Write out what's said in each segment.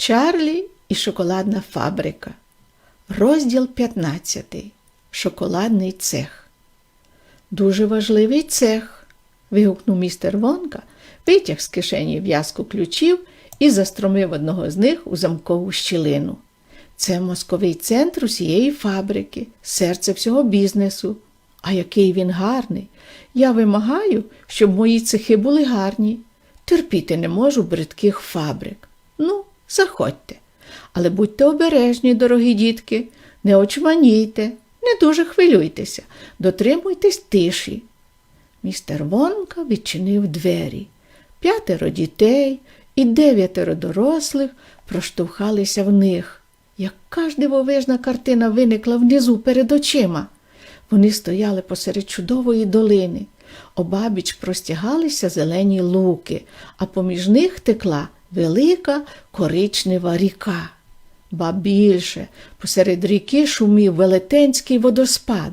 Чарлі і шоколадна фабрика. Розділ 15. Шоколадний цех. Дуже важливий цех. вигукнув містер Вонка, витяг з кишені в'язку ключів і застромив одного з них у замкову щілину. Це мозковий центр усієї фабрики, серце всього бізнесу. А який він гарний. Я вимагаю, щоб мої цехи були гарні. Терпіти не можу бридких фабрик. Ну, заходьте. Але будьте обережні, дорогі дітки, не очманійте, не дуже хвилюйтеся, дотримуйтесь тиші. Містер Вонка відчинив двері. П'ятеро дітей і дев'ятеро дорослих проштовхалися в них. Яка ж дивовижна картина виникла внизу перед очима. Вони стояли посеред чудової долини. Обабіч простягалися зелені луки, а поміж них текла велика коричнева ріка. Ба більше, посеред ріки шумів велетенський водоспад.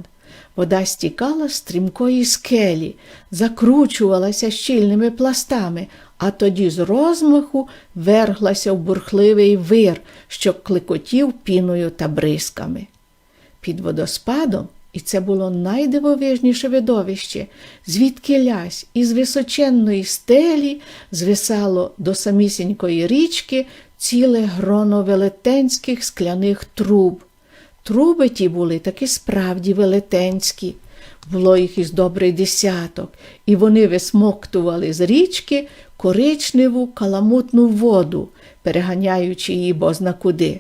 Вода стікала з стрімкої скелі, закручувалася щільними пластами, а тоді з розмаху верглася в бурхливий вир, що клекотів піною та бризками. Під водоспадом, і це було найдивовижніше видовище, звідки лясь із височенної стелі звисало до самісінької річки ціле гроно велетенських скляних труб. Труби ті були таки справді велетенські. Було їх із добрий десяток, і вони висмоктували з річки коричневу каламутну воду, переганяючи її бозна куди.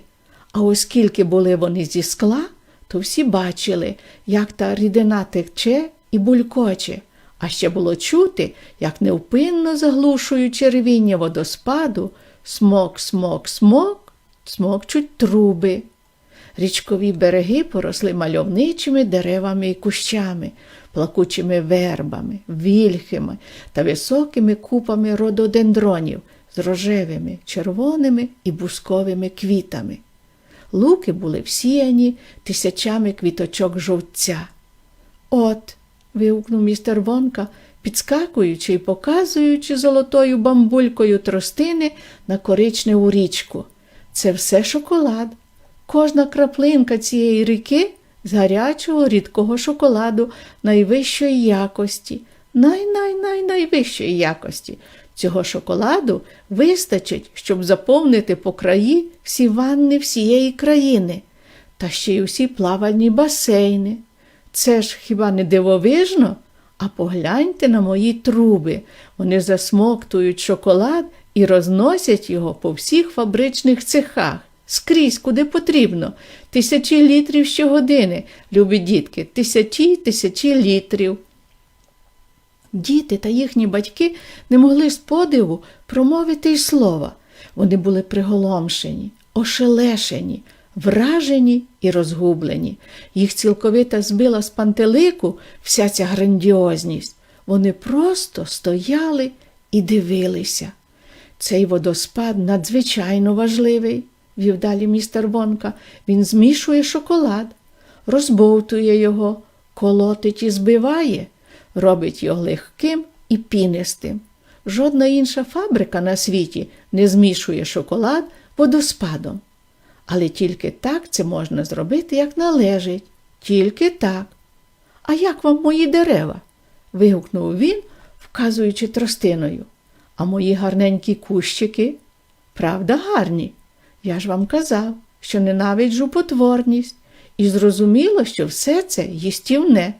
А оскільки були вони зі скла, то всі бачили, як та рідина тече і булькоче, а ще було чути, як невпинно заглушуючи ревіння водоспаду, смок, смок, смок, смокчуть труби. Річкові береги поросли мальовничими деревами і кущами, плакучими вербами, вільхами та високими купами рододендронів з рожевими, червоними і бусковими квітами. Луки були всіяні тисячами квіточок жовтця. От, вигукнув містер Вонка, підскакуючи і показуючи золотою бамбулькою тростини на коричневу річку. Це все шоколад. Кожна краплинка цієї ріки з гарячого рідкого шоколаду найвищої якості, най-най-най-найвищої якості. Цього шоколаду вистачить, щоб заповнити по краї всі ванни всієї країни, та ще й усі плавальні басейни. Це ж хіба не дивовижно? А погляньте на мої труби. Вони засмоктують шоколад і розносять його по всіх фабричних цехах. Скрізь, куди потрібно. Тисячі літрів щогодини, любі дітки, тисячі тисячі літрів. Діти та їхні батьки не могли з подиву промовити й слова. Вони були приголомшені, ошелешені, вражені і розгублені. Їх цілковито збила з пантелику вся ця грандіозність. Вони просто стояли і дивилися. Цей водоспад надзвичайно важливий, вів далі містер Вонка. Він змішує шоколад, розбовтує його, колотить і збиває робить його легким і пінистим. Жодна інша фабрика на світі не змішує шоколад водоспадом. Але тільки так це можна зробити, як належить, тільки так. А як вам мої дерева? вигукнув він, вказуючи тростиною. А мої гарненькі кущики? Правда, гарні. Я ж вам казав, що ненавиджу потворність, і зрозуміло, що все це їстівне,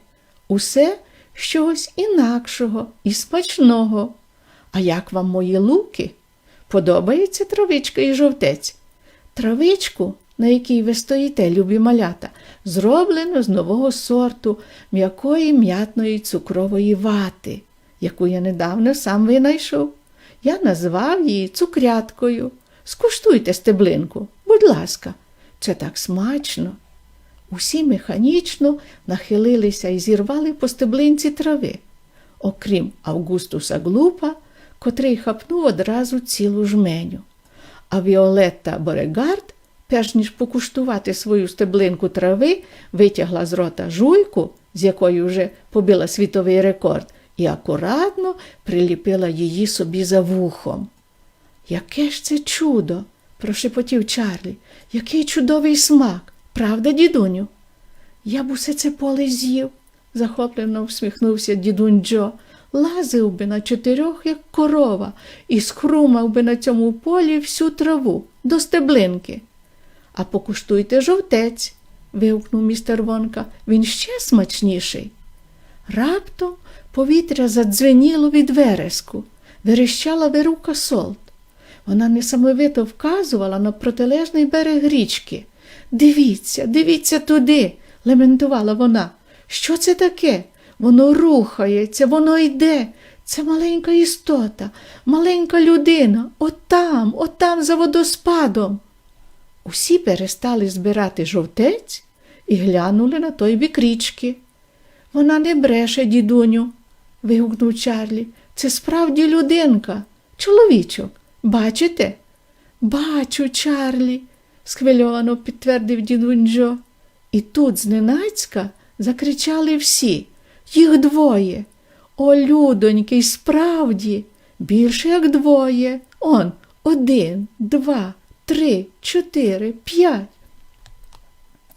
усе щось інакшого і смачного. А як вам мої луки? Подобається травичка і жовтець? Травичку, на якій ви стоїте, любі малята, зроблено з нового сорту м'якої м'ятної цукрової вати, яку я недавно сам винайшов. Я назвав її цукряткою. Скуштуйте стеблинку, будь ласка, це так смачно. Усі механічно нахилилися і зірвали по стеблинці трави, окрім Августуса Глупа, котрий хапнув одразу цілу жменю. А Віолетта Борегард, перш ніж покуштувати свою стеблинку трави, витягла з рота жуйку, з якою вже побила світовий рекорд, і акуратно приліпила її собі за вухом. Яке ж це чудо! прошепотів Чарлі. Який чудовий смак, правда, дідуню? Я б усе це поле з'їв, захоплено всміхнувся дідунь Джо. Лазив би на чотирьох, як корова, і схрумав би на цьому полі всю траву до стеблинки. А покуштуйте жовтець, вигукнув містер Вонка. Він ще смачніший. Раптом повітря задзвеніло від вереску, верещала вирука солт. Вона несамовито вказувала на протилежний берег річки. Дивіться, дивіться туди, лементувала вона. Що це таке? Воно рухається, воно йде. Це маленька істота, маленька людина, отам, отам за водоспадом. Усі перестали збирати жовтець і глянули на той бік річки. Вона не бреше, дідуню, вигукнув Чарлі. Це справді людинка, чоловічок. Бачите? Бачу, Чарлі, схвильовано підтвердив дідунь Джо. І тут зненацька закричали всі. Їх двоє. О, людоньки, справді, більше як двоє. Он один, два, три, чотири, п'ять.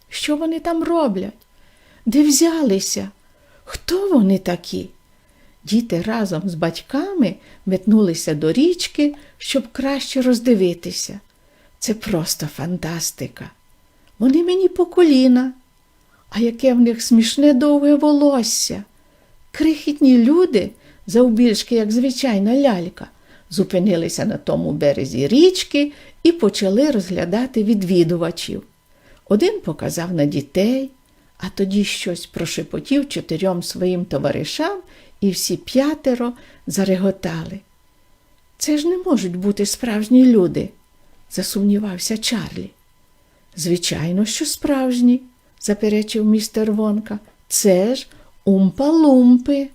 Що вони там роблять? Де взялися? Хто вони такі? Діти разом з батьками метнулися до річки, щоб краще роздивитися. Це просто фантастика. Вони мені по коліна. А яке в них смішне довге волосся. Крихітні люди, завбільшки, як звичайна лялька, зупинилися на тому березі річки і почали розглядати відвідувачів. Один показав на дітей, а тоді щось прошепотів чотирьом своїм товаришам, і всі п'ятеро зареготали. Це ж не можуть бути справжні люди, засумнівався Чарлі. Звичайно, що справжні, заперечив містер Вонка. Це ж умпа-лумпи.